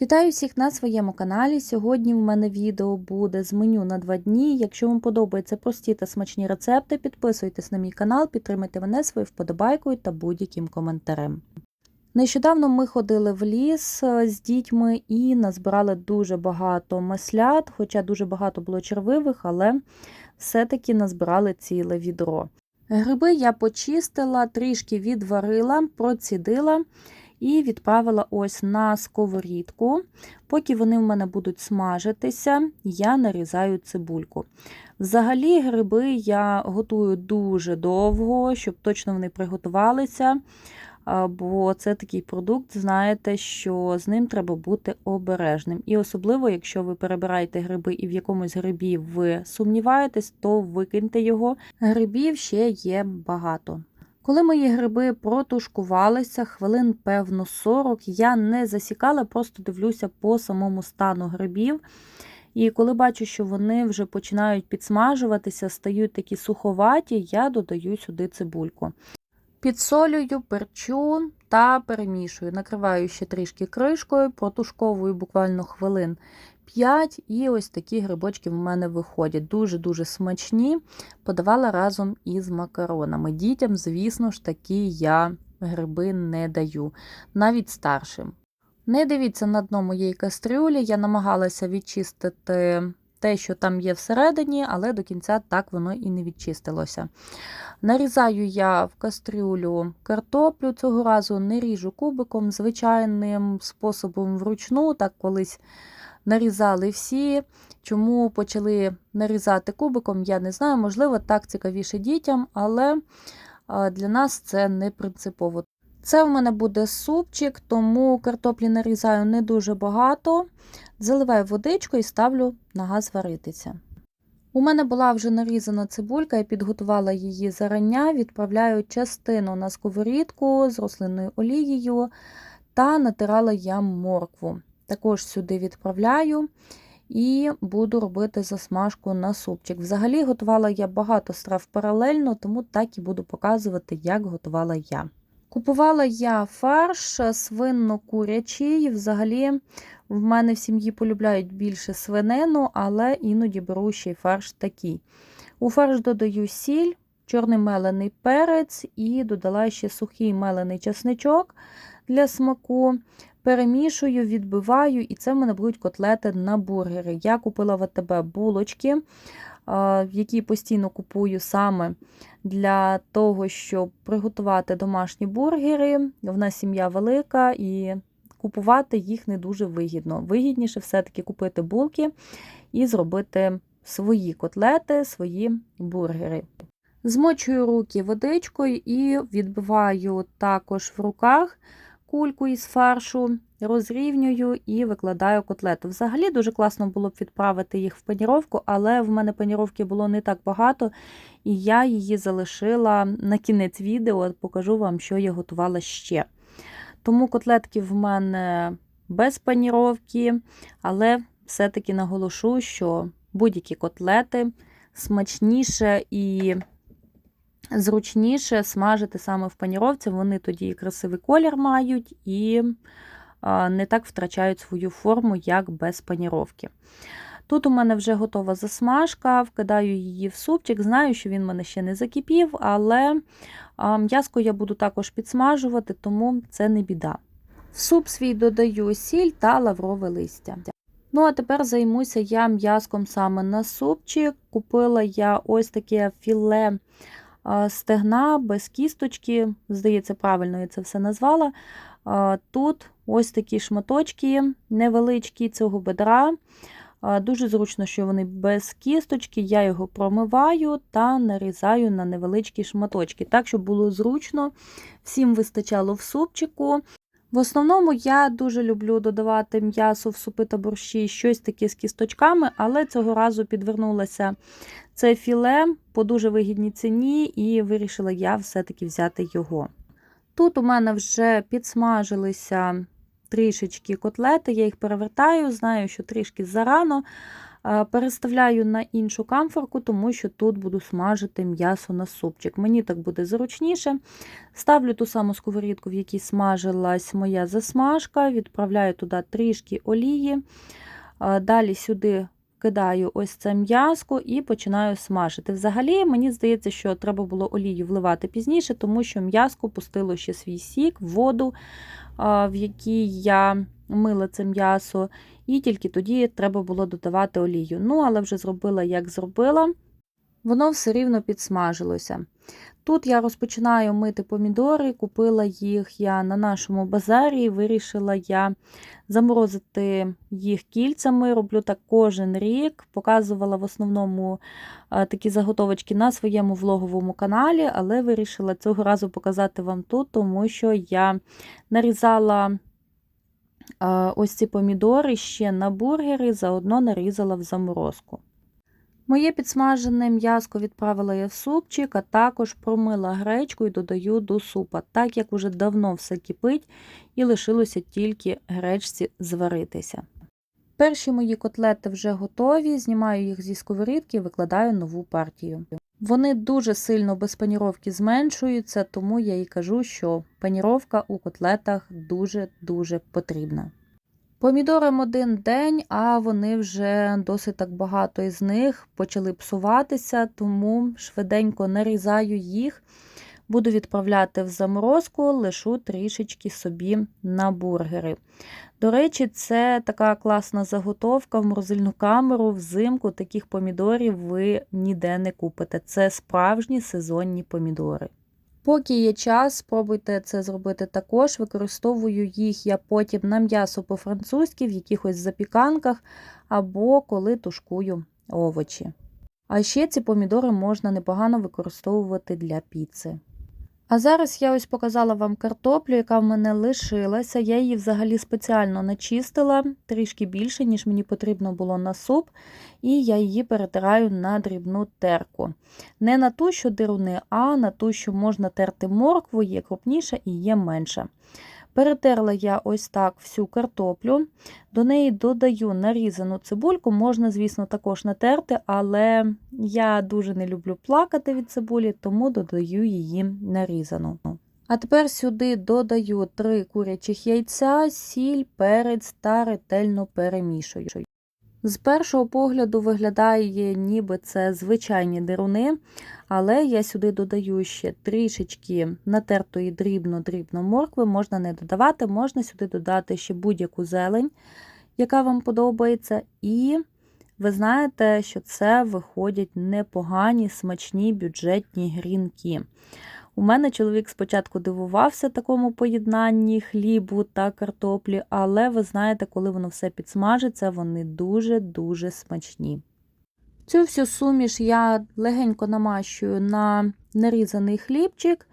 Вітаю всіх на своєму каналі. Сьогодні в мене відео буде з меню на 2 дні. Якщо вам подобаються прості та смачні рецепти, підписуйтесь на мій канал, підтримайте мене своєю вподобайкою та будь-яким коментарем. Нещодавно ми ходили в ліс е, з дітьми і назбирали дуже багато маслят, хоча дуже багато було червивих, але все-таки назбирали ціле відро. Гриби я почистила, трішки відварила, процідила і відправила ось на сковорідку. Поки вони в мене будуть смажитися, я нарізаю цибульку. Взагалі, гриби я готую дуже довго, щоб точно вони приготувалися. Бо це такий продукт, знаєте, що з ним треба бути обережним. І особливо, якщо ви перебираєте гриби і в якомусь грибі ви сумніваєтесь, то викиньте його. Грибів ще є багато. Коли мої гриби протушкувалися, хвилин, певно, 40, я не засікала, просто дивлюся по самому стану грибів. І коли бачу, що вони вже починають підсмажуватися, стають такі суховаті, я додаю сюди цибульку. Підсолюю, перчу та перемішую. Накриваю ще трішки кришкою, протушковую буквально хвилин 5, і ось такі грибочки в мене виходять. Дуже-дуже смачні. Подавала разом із макаронами. Дітям, звісно ж, такі я гриби не даю, навіть старшим. Не дивіться на дно моєї кастрюлі, я намагалася відчистити те, що там є всередині, але до кінця так воно і не відчистилося. Нарізаю я в кастрюлю картоплю, цього разу не ріжу кубиком, звичайним способом вручну, так колись нарізали всі. Чому почали нарізати кубиком, я не знаю. Можливо, так цікавіше дітям, але для нас це не принципово. Це в мене буде супчик, тому картоплі нарізаю не дуже багато. Заливаю водичку і ставлю на газ варитися. У мене була вже нарізана цибулька, я підготувала її зарання, відправляю частину на сковорідку з рослинною олією та натирала я моркву. Також сюди відправляю і буду робити засмажку на супчик. Взагалі готувала я багато страв паралельно, тому так і буду показувати, як готувала я. Купувала я фарш свинно-курячий. Взагалі, в мене в сім'ї полюбляють більше свинину, але іноді беру ще й фарш такий. У фарш додаю сіль, чорний мелений перець і додала ще сухий мелений чесничок для смаку. Перемішую, відбиваю, і це в мене будуть котлети на бургери. Я купила в АТБ булочки, які постійно купую саме для того, щоб приготувати домашні бургери. В нас сім'я велика і купувати їх не дуже вигідно. Вигідніше все-таки купити булки і зробити свої котлети, свої бургери. Змочую руки водичкою і відбиваю також в руках кульку із фаршу, розрівнюю і викладаю котлету. Взагалі дуже класно було б відправити їх в паніровку, але в мене паніровки було не так багато, і я її залишила на кінець відео, покажу вам, що я готувала ще. Тому котлетки в мене без паніровки, але все-таки наголошу, що будь-які котлети смачніше і зручніше смажити саме в паніровці, вони тоді і красивий колір мають, і не так втрачають свою форму, як без паніровки. Тут у мене вже готова засмажка, вкидаю її в супчик. Знаю, що він в мене ще не закипів, але м'язко я буду також підсмажувати, тому це не біда. В суп свій додаю сіль та лаврове листя. Ну, а тепер займуся я м'язком саме на супчик. Купила я ось таке філе стегна без кісточки, здається, правильно я це все назвала. Тут ось такі шматочки невеличкі цього бедра. Дуже зручно, що вони без кісточки, я його промиваю та нарізаю на невеличкі шматочки, так, щоб було зручно, всім вистачало в супчику. В основному я дуже люблю додавати м'ясо в супи та борщі, щось таке з кісточками, але цього разу підвернулася це філе по дуже вигідній ціні, і вирішила я все-таки взяти його. Тут у мене вже підсмажилися трішечки котлети, я їх перевертаю, знаю, що трішки зарано. А, Переставляю на іншу камфорку, тому що тут буду смажити м'ясо на супчик. Мені так буде зручніше. Ставлю ту саму сковорідку, в якій смажилась моя засмажка, відправляю туди трішки олії. Далі сюди кидаю ось це м'яско і починаю смажити. Взагалі, мені здається, що треба було олію вливати пізніше, тому що м'яско пустило ще свій сік, воду, в якій я мила це м'ясо, і тільки тоді треба було додавати олію. Ну, але вже зробила, як зробила, воно все рівно підсмажилося. Тут я розпочинаю мити помідори, купила їх я на нашому базарі, вирішила я заморозити їх кільцями. Роблю так кожен рік. Показувала в основному такі заготовочки на своєму влоговому каналі, але вирішила цього разу показати вам тут, тому що я нарізала ось ці помідори ще на бургери, заодно нарізала в заморозку. Моє підсмажене м'яско відправила я в супчик, а також промила гречку і додаю до супа, так як уже давно все кипить і лишилося тільки гречці зваритися. Перші мої котлети вже готові, знімаю їх зі сковорідки і викладаю нову партію. Вони дуже сильно без паніровки зменшуються, тому я і кажу, що паніровка у котлетах дуже-дуже потрібна. Помідорам один день, а вони вже досить так багато із них почали псуватися, тому швиденько нарізаю їх, буду відправляти в заморозку, лишу трішечки собі на бургери. До речі, це така класна заготовка в морозильну камеру, взимку таких помідорів ви ніде не купите. Це справжні сезонні помідори. Поки є час, спробуйте це зробити також. Використовую їх я потім на м'ясо по-французьки, в якихось запіканках або коли тушкую овочі. А ще ці помідори можна непогано використовувати для піци. А зараз я ось показала вам картоплю, яка в мене лишилася. Я її взагалі спеціально начистила трішки більше, ніж мені потрібно було на суп, і я її перетираю на дрібну терку. Не на ту, що дируни, а на ту, що можна терти моркву, є крупніша і є менша. Перетерла я ось так всю картоплю, до неї додаю нарізану цибульку, можна, звісно, також натерти, але я дуже не люблю плакати від цибулі, тому додаю її нарізану. А тепер сюди додаю 3 курячих яйця, сіль, перець та ретельно перемішую. З першого погляду виглядає, ніби це звичайні деруни, але я сюди додаю ще трішечки натертої дрібно-дрібно моркви, можна не додавати, можна сюди додати ще будь-яку зелень, яка вам подобається. І ви знаєте, що це виходять непогані, смачні бюджетні грінки. У мене чоловік спочатку дивувався такому поєднанні хлібу та картоплі, але ви знаєте, коли воно все підсмажиться, вони дуже-дуже смачні. Цю всю суміш я легенько намащую на нарізаний хлібчик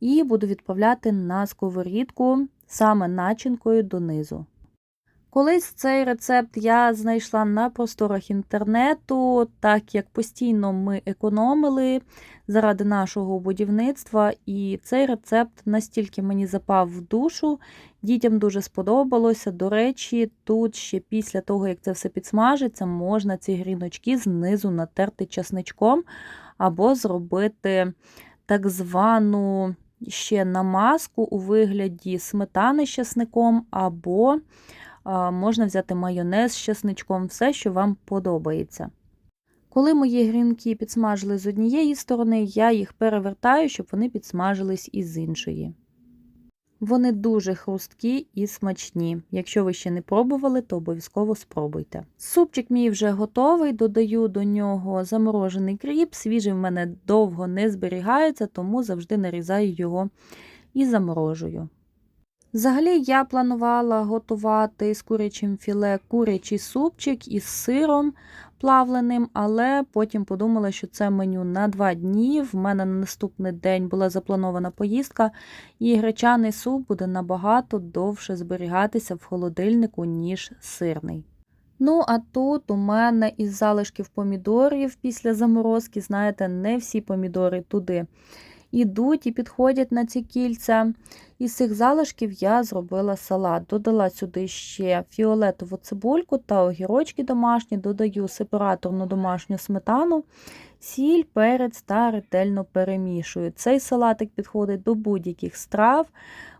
і буду відправляти на сковорідку саме начинкою донизу. Колись цей рецепт я знайшла на просторах інтернету, так як постійно ми економили заради нашого будівництва, і цей рецепт настільки мені запав в душу, дітям дуже сподобалося. До речі, тут ще після того, як це все підсмажиться, можна ці гріночки знизу натерти часничком або зробити так звану ще намазку у вигляді сметани з часником, або можна взяти майонез з чесничком, все, що вам подобається. Коли мої грінки підсмажили з однієї сторони, я їх перевертаю, щоб вони підсмажились із іншої. Вони дуже хрусткі і смачні. Якщо ви ще не пробували, то обов'язково спробуйте. Супчик мій вже готовий, додаю до нього заморожений кріп, свіжий в мене довго не зберігається, тому завжди нарізаю його і заморожую. Взагалі, я планувала готувати з курячим філе курячий супчик із сиром плавленим, але потім подумала, що це меню на два дні. В мене на наступний день була запланована поїздка, і гречаний суп буде набагато довше зберігатися в холодильнику, ніж сирний. Ну, а тут у мене із залишків помідорів після заморозки, знаєте, не всі помідори туди ідуть і підходять на ці кільця. Із цих залишків я зробила салат. Додала сюди ще фіолетову цибульку та огірочки домашні, додаю сепараторну домашню сметану, сіль, перець та ретельно перемішую. Цей салатик підходить до будь-яких страв,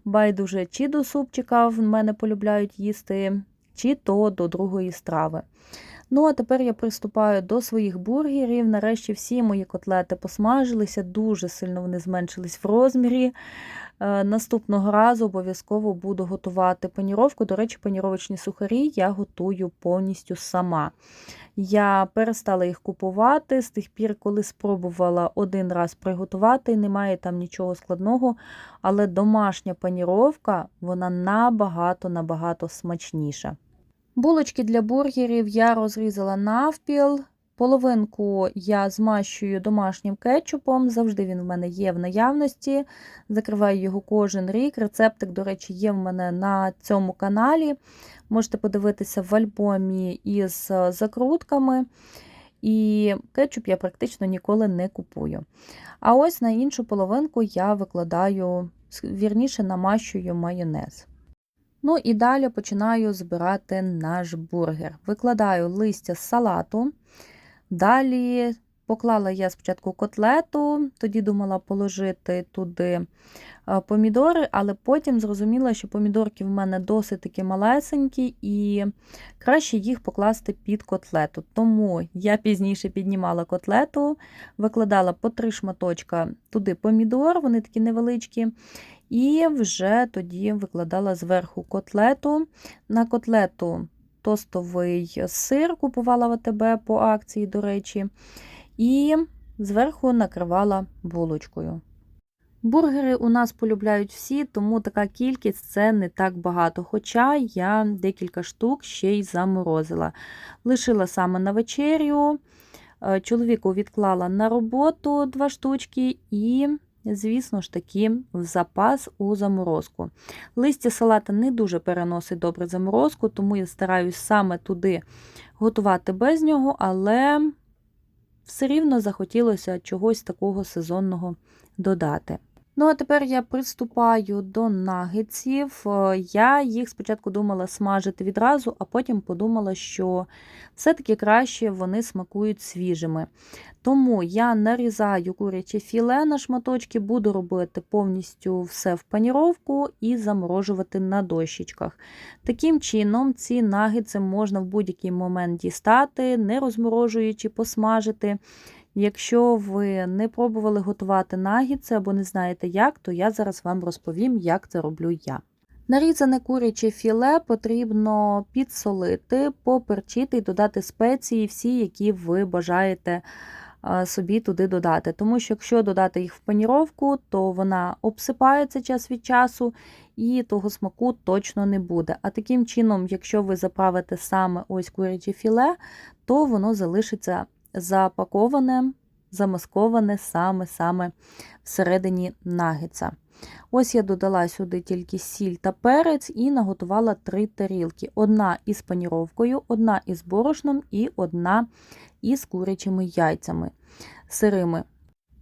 байдуже чи до супчика в мене полюбляють їсти, чи то до другої страви. Ну, а тепер я приступаю до своїх бургерів. Нарешті всі мої котлети посмажилися, дуже сильно вони зменшились в розмірі. Е, Наступного разу обов'язково буду готувати паніровку. До речі, паніровочні сухарі я готую повністю сама. Я перестала їх купувати з тих пір, коли спробувала один раз приготувати, немає там нічого складного, але домашня паніровка вона набагато-набагато смачніша. Булочки для бургерів я розрізала навпіл. Половинку я змащую домашнім кетчупом, завжди він в мене є в наявності. Закриваю його кожен рік. Рецептик, до речі, є в мене на цьому каналі. Можете подивитися в альбомі із закрутками. І кетчуп я практично ніколи не купую. А ось на іншу половинку я викладаю, вірніше, намащую майонез. Ну і далі починаю збирати наш бургер. Викладаю листя з салату. Далі поклала я спочатку котлету, тоді думала положити туди помідори, але потім зрозуміла, що помідорки в мене досить таки малесенькі, і краще їх покласти під котлету. Тому я пізніше піднімала котлету, викладала по три шматочка туди помідор, вони такі невеличкі. І вже тоді викладала зверху котлету. На котлету тостовий сир купувала в АТБ по акції, до речі, і зверху накривала булочкою. Бургери у нас полюбляють всі, тому така кількість це не так багато. Хоча я декілька штук ще й заморозила. Лишила саме на вечерю, чоловіку відклала на роботу два штучки і звісно ж таки, в запас у заморозку. Листя салата не дуже переносить добре заморозку, тому я стараюсь саме туди готувати без нього, але все рівно захотілося чогось такого сезонного додати. Ну, а тепер я приступаю до нагетсів. Я їх спочатку думала смажити відразу, а потім подумала, що все-таки краще вони смакують свіжими. Тому я нарізаю куряче філе на шматочки, буду робити повністю все в паніровку і заморожувати на дощечках. Таким чином, ці нагетси можна в будь-який момент дістати, не розморожуючи, посмажити. Якщо ви не пробували готувати нагідси або не знаєте як, то я зараз вам розповім, як це роблю я. Нарізане куряче філе потрібно підсолити, поперчити і додати спеції, всі, які ви бажаєте собі туди додати. Тому що, якщо додати їх в паніровку, то вона обсипається час від часу і того смаку точно не буде. А таким чином, якщо ви заправите саме ось куряче філе, то воно залишиться запаковане, замасковане саме-саме всередині нагетса. Ось я додала сюди тільки сіль та перець і наготувала три тарілки: одна із паніровкою, одна із борошном і одна із курячими яйцями сирими.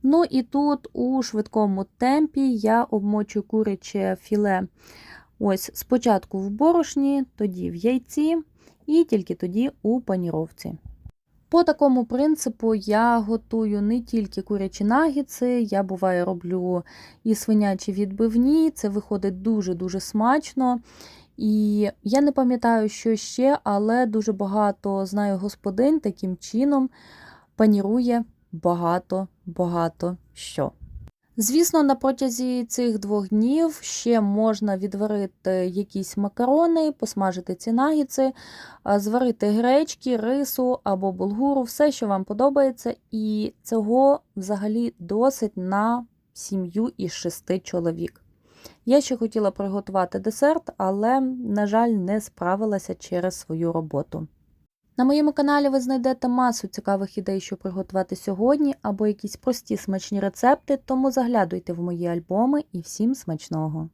Ну і тут у швидкому темпі я обмочу куряче філе ось спочатку в борошні, тоді в яйці, і тільки тоді у паніровці. По такому принципу я готую не тільки курячі нагіци, я буває роблю і свинячі відбивні, це виходить дуже-дуже смачно. І я не пам'ятаю, що ще, але дуже багато знаю господинь таким чином панірує багато-багато що. Звісно, на протязі цих двох днів ще можна відварити якісь макарони, посмажити ці нагіци, зварити гречки, рису або булгуру, все, що вам подобається, і цього взагалі досить на сім'ю із шести чоловік. Я ще хотіла приготувати десерт, але, на жаль, не справилася через свою роботу. На моєму каналі ви знайдете масу цікавих ідей, що приготувати сьогодні, або якісь прості смачні рецепти, тому заглядуйте в мої альбоми і всім смачного!